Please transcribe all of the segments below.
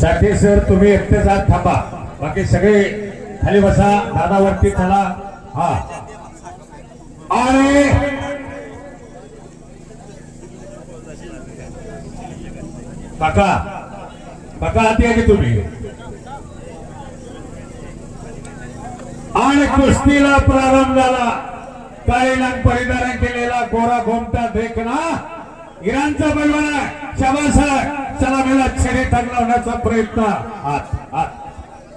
साठे sir तुम्ही एकटे जात थांबा. बाकी सगळे खाली बसा दादावरती चला. हा. आणि काका काका आधी या तुम्ही? आणि कुस्तीला प्रारंभ झाला काही लांग परिधान केलेला गोरा गोमटा देखना. इराणचा पैलवान आहे. शाबास आहे. चला मेला छेडी टाक लावण्याचा प्रयत्न. हात हात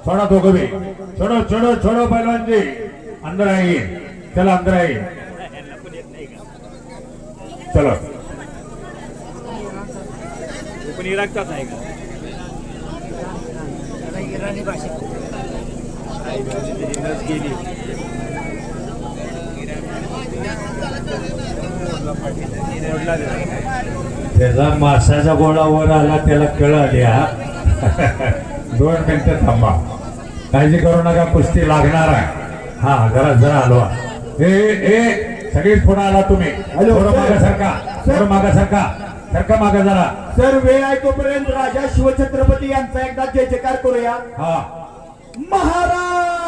छोडा दोघं बी छोडो छोडो छोडो पैलवान जी अंदर आहे. चला अंदर आहे. चलो. पण इराकचाच आहे का? इराणी भाषेत. गेली. त्याचा मासाचा गोळा वर आला त्याला कळ आली हा दोन मिनिटं थांबा. काळजी करू नका कुस्ती लागणार आहे. हा जरा जरा हलवा ए ए सगळीच पुढे आला तुम्ही. Hello, sir. मागा सरका थोडं मागा सरका. सरका मागा जरा. सर वेळ आहे तोपर्यंत राजा शिवछत्रपती यांचा एकदा जय जयकार करूया. हा. महाराज!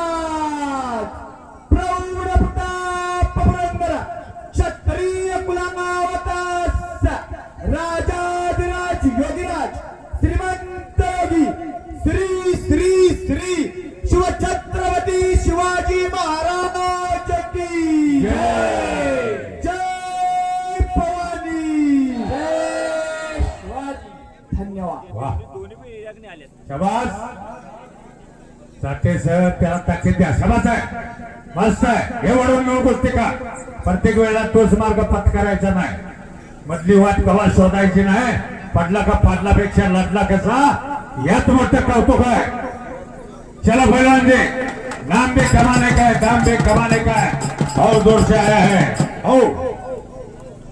ते सर त्याला ताकीद द्या शबास आहे. मस्त आहे. हे वडून मिळून गोष्टी का? प्रत्येक वेळेला तोच मार्ग पत्करायचा नाही. मधली वाट कवा शोधायची नाही. पडला का पाडलापेक्षा लढला कसा? यात मोठं कौतुक आहे. चला पहिलवानजी नाम बे कमाने का है दाम बे कमाने का है हो, और दूर से आया है. हो.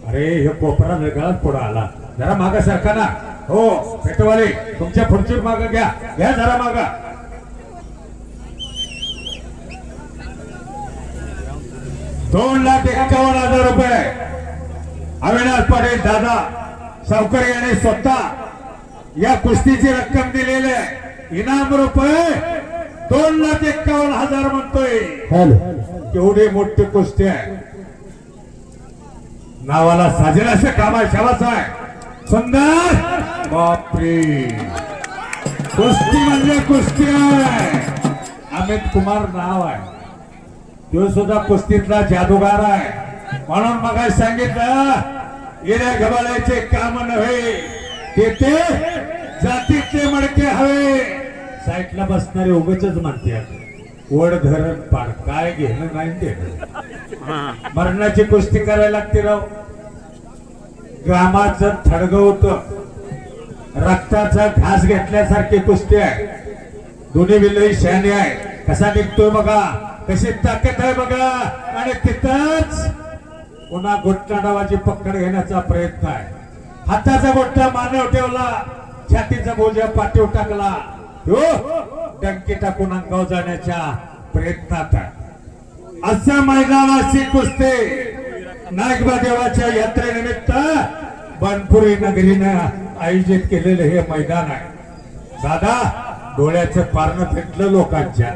अरे हे कोपरा वेगळाच पुढे आला. जरा मागा सारखा ना. हो पेटवाले तुमच्या पुढची माग घ्या. घ्या जरा मागा. दोन लाख एक्कावन्न हजार रुपये. अविनाश पाटील दादा सावकर याने स्वतः या कुस्तीची रक्कम दिलेली आहे. इनाम रुपये दोन लाख एक्कावन्न हजार म्हणतोय. केवढी मोठी कुस्ती आहे. नावाला असं काम शाबास आहे. सुंदर. बापरे. कुस्ती म्हणजे कुस्ती आहे. अमित कुमार नाव आहे. तो सुद्धा कुस्तीतला जादूगार आहे. म्हणून मग सांगितलं येण्या गबाळ्याचे काम नव्हे ते ते जातीचे मडके हवे. साईटला बसणारे उगच म्हणते वड धरण पाड काय घेणं नाही ते. मरणाची कुस्ती करायला लागते राव. ग्रामाचं थडगवत रक्ताचा घास घेतल्यासारखी कुस्ती आहे. दोन्ही बिल्लही शहाणी आहे. कसा निघतोय बघा. कशी ताकद आहे बघा. आणि तिथंच पुन्हा गोट्टा डावाची पकड घेण्याचा प्रयत्न आहे. हाताचा गोट्टा मानव ठेवला. छातीचा बोजा पाठीव टाकला. हो डंकी टाकून अंगाव जाण्याच्या प्रयत्नात आहे. असं मैदानाची कुस्ती नागबा देवाच्या यात्रेनिमित्त बनपुरी नगरीनं आयोजित केलेलं हे मैदान आहे. दादा डोळ्याचं पारणं फेटलं लोकांच्या.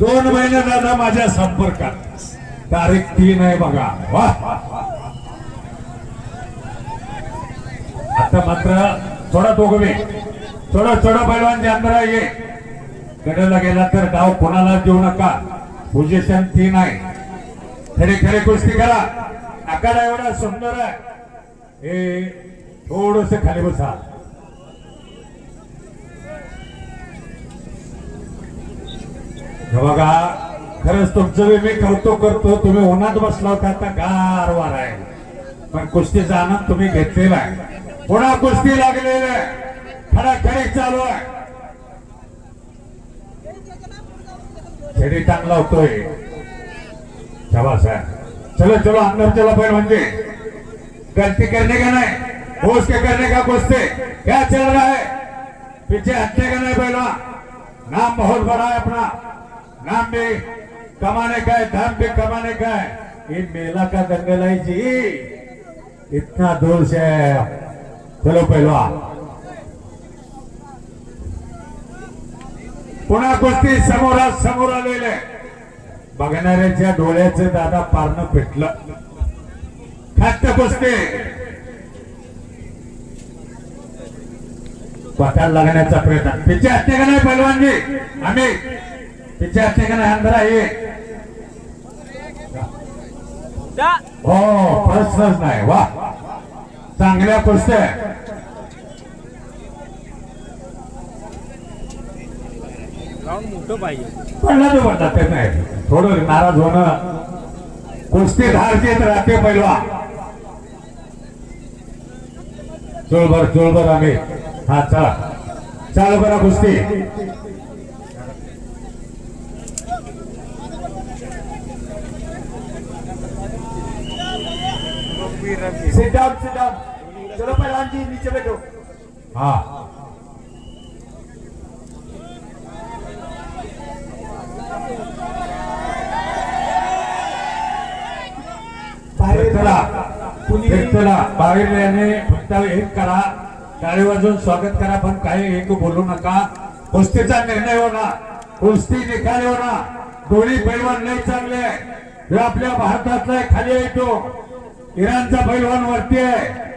दोन महिने दादा माझ्या संपर्कात. तारीख तीन आहे बघा. वा. आता मात्र थोडा दोघे थोडं थोडं पैलवान अंदर ये. कडेला गेला तर डाव कोणाला देऊ नका. पोझिशन तीन आहे. खरे खरे कुस्ती करा. आकारा एवढा सुंदर आहे. हे थोडस खाली बसा. हे बघा खरंच तुमचं बी मी कौतुक करतो. तुम्ही उन्हात बसला होता आता गार वार आहे. पण कुस्तीचा आनंद तुम्ही घेतलेला आहे. पुन्हा कुस्ती लागलेली आहे. खडाखडी चालू आहे. छेडी चांगला होतोय. शाबास है चलो चलो अंदर चलो पहले म्हणजे. गलती करने का नहीं? होश के करने का कुश्ती क्या चल रहा है? पीछे हटने का नहीं पहला. नाम बहुत बड़ा है अपना. नाम भी कमाने का है धन भी कमाने का है ये मेला का दंगल है जी? इतना दूर से चलो पहलवा. पुन्हा कुस्ती समोरा समोर आलेले बघणाऱ्याच्या डोळ्याचं दादा पारणं पेटलं. खात्य कुस्ती. पटाला लागण्याचा प्रयत्न. त्याची हत्या का नाही पैलवानजी आम्ही हत्या का नाही अंधारा त्या हो प्रश्नच नाही वा चांगल्या कुस्त्या पडला तो पडला ते नाही थोडं नाराज होणं कुस्ती धारजीत राहते पैलवा चोळभर चोळभर आम्ही हा चला चालू करा कुस्ती सिट डाउन सिट डाउन चलो पहलवान जी नीचे बैठो. हा. बाहेर चला कुणी चला बाहेर याने फक्त एक करा. टाळी वाजून स्वागत करा पण काही एक बोलू नका. कुस्तीचा निर्णय होणार. कुस्ती निकाली होणार. दोन्ही पैलवान नाही चांगले आहे. आपल्या भारतातला खाली येतो इराणचा पैलवान वरती आहे.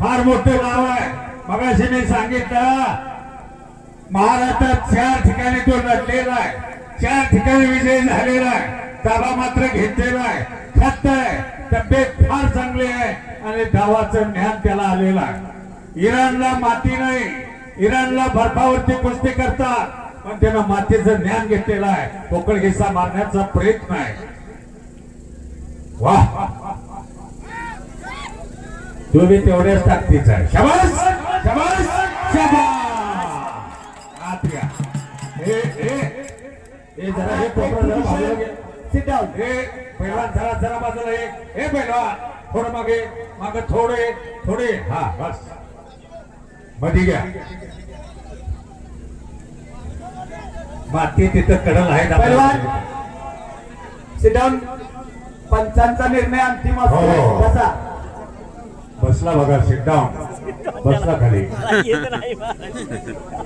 फार मोठं नाव आहे. मगाशी मी सांगितलं महाराष्ट्रात चार ठिकाणी तो लढलेला आहे. चार ठिकाणी विजय झालेला आहे. ताबा मात्र घेतलेला आहे. खत आहे. तब्येत फार चांगली आहे आणि धावाचं ज्ञान त्याला आलेलं आहे. इराणला माती नाही. इराणला बर्फावरती कुस्ती करतात. पण त्यानं मातीचं ज्ञान घेतलेलं आहे. पोकळ घिसा मारण्याचा प्रयत्न आहे. वा. तुम्ही तेवढ्याच ताकदीचा आहे. शबास! शबास! शबास! आत या. हे हे. हे जरा हे कोपरा जरा बाजूला घे. सिट हे जरा जरा बाजूला ये. हे पहिलवान थोडं मागे मागे थोडे थोडे. हा बस. मध्ये घ्या. माती तिथं कडल आहे पहलवान. सिट पंचांचा निर्णय अंतिम असतो. हो. कसा बसला बघा सिट डाऊन बसला खाली.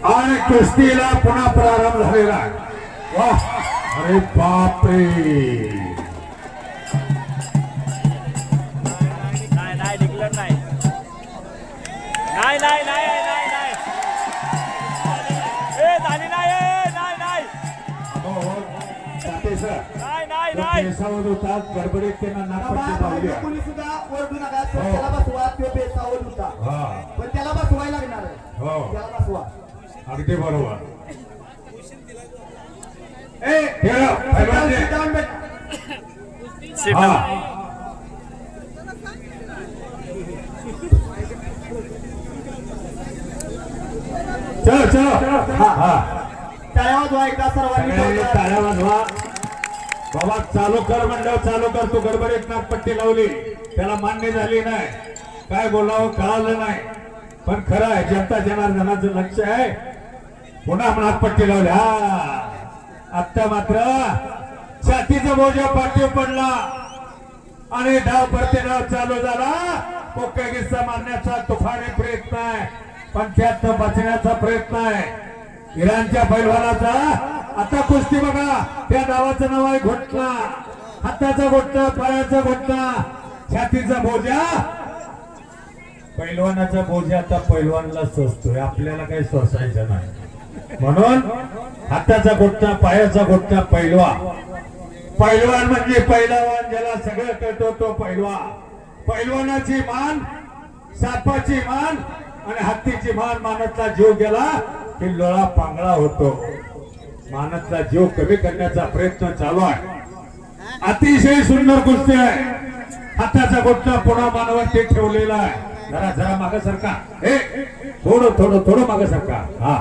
आणि कुस्तीला पुन्हा प्रारंभ झालेला अरे बापरे! नाही नाही नाही नाही. केसावर होता गडबडीत त्यांना नागपट्टी लावली बाहेर कोणी सुद्धा ओरडू नका. सर हो. त्याला बसवा तो बेसावर होता. हा. पण त्याला बसवायला लागणार आहे. हो. त्याला बसवा. अगदी बरोबर. ए पैलवान सिट दे. डाउन बेटा हा. चलो चलो. हा हा. टाळ्या वाजवा एकदा सर्वांनी. सगळ्यांनी. टाळ्या वाजवा. बाबा चालू कर मंडळ चालू कर. तू गडबडीत नागपट्टी लावली. त्याला मान्य झाली नाही. काय बोलावं कळालं नाही. पण खरं आहे जनता जनार्दनाचं लक्ष आहे. पुन्हा नागपट्टी लावली. हा. आत्ता मात्र छातीचा बोजा पाठीवर पडला. आणि डाव परते डाव चालू झाला. पोक्का किस्सा मारण्याचा तुफानी प्रयत्न आहे. पण त्यात बचण्याचा प्रयत्न आहे. इराणच्या पैलवानाचा. आता कुस्ती बघा. त्या नावाचं नाव आहे घोटणा हाताचा घोटणा पायाचा घोटणा. छातीचा बोजा. पैलवानाचा बोजा आता पैलवानला सोसतोय. आपल्याला काही सोसायचं नाही. म्हणून हाताचा घोटणा पायाचा घोटणा पैलवा. पैलवान म्हणजे पैलवान ज्याला सगळं कळतो तो पैलवा. पैलवानाची मान सापाची मान आणि हत्तीची मान मानतला जीव गेला. की लोळा पांगळा होतो. मानसचा जीव कमी करण्याचा प्रयत्न चालू आहे. अतिशय सुंदर कुस्ती आहे. हाताचा गोष्ट पुन्हा मानवांचे ठेवलेला आहे. जरा जरा माग सरका हे थोडं थोडं थोडं माग सरका हा.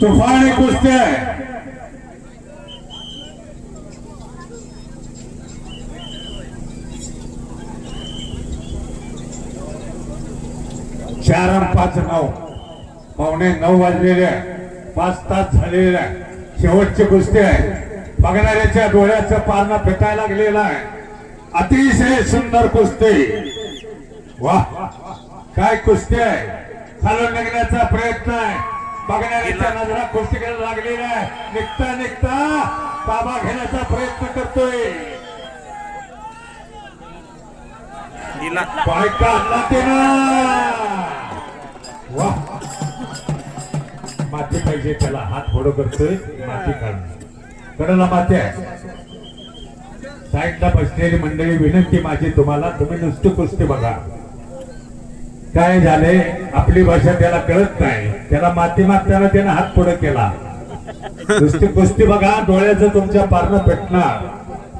तुफानी कुस्ती आहे. चार आणि पाच नऊ पावणे नऊ वाजलेले आहे. पाच तास झालेले आहे. शेवटची कुस्ती आहे. बघणाऱ्याच्या डोळ्याचं पारणं फेकायला लागलेलं आहे. अतिशय सुंदर कुस्ती. वा. काय कुस्ती आहे. खालून निघण्याचा प्रयत्न आहे. बघणाऱ्याच्या नजरा कुस्तीकडे लागलेला आहे. निघता निघता. ताबा घेण्याचा प्रयत्न करतोय. ते ना वा. पाहिजे त्याला हात फोडो करतोय माती काढून कडला माती साईडला बसलेली मंडळी विनंती माझी तुम्हाला तुम्ही नुसती कुस्ती बघा. काय झाले? आपली भाषा त्याला कळत नाही. त्याला माती मागताना त्यानं हात पुढे केला. नुसती कुस्ती बघा डोळ्याचं तुमच्या पारणं पेटणार.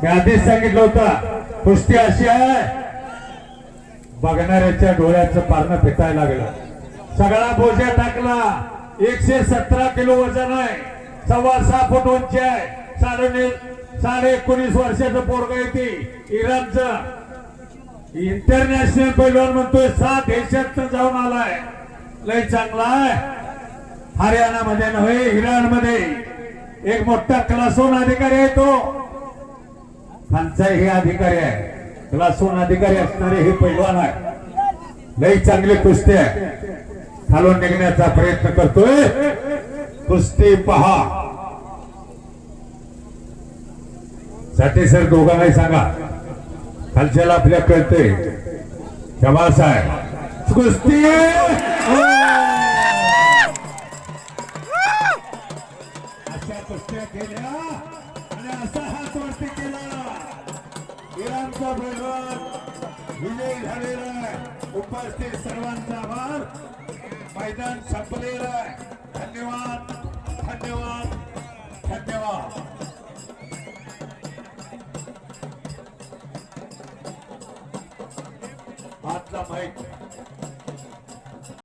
मी आधीच सांगितलं होतं कुस्ती अशी आहे. बघणाऱ्याच्या डोळ्याचं पारणं फेटायला लागलं. सगळा बोजा टाकला. एकशे सतरा किलो वजन आहे. सव्वा सहा फूट उंची आहे. साडे साडे एकोणीस वर्षाचं पोरग येते इराणचं. इंटरनॅशनल पैलवान म्हणतोय. सात देशात जाऊन आलाय. लय चांगला आहे. हरियाणामध्ये नव्हे इराणमध्ये. एक मोठा क्लासोन अधिकारी आहे तो. खानचा हे अधिकारी आहे. क्लासोन अधिकारी असणारे हे पैलवान आहे. लई चांगली कुस्ती आहे. खालून निघण्याचा प्रयत्न करतोय. कुस्ती पहा. साठी सर दोघांनाही सांगा. खालच्याला आपल्या कळतंय. शबास आहे कुस्ती! अशा कुस्त्या केल्या आणि असा हात वरती केला. इराणचा बैठक विजयी झालेला उपस्थित सर्वांचा आभार. मैदान संपलेलं आहे धन्यवाद धन्यवाद धन्यवाद. आजचा माहिती.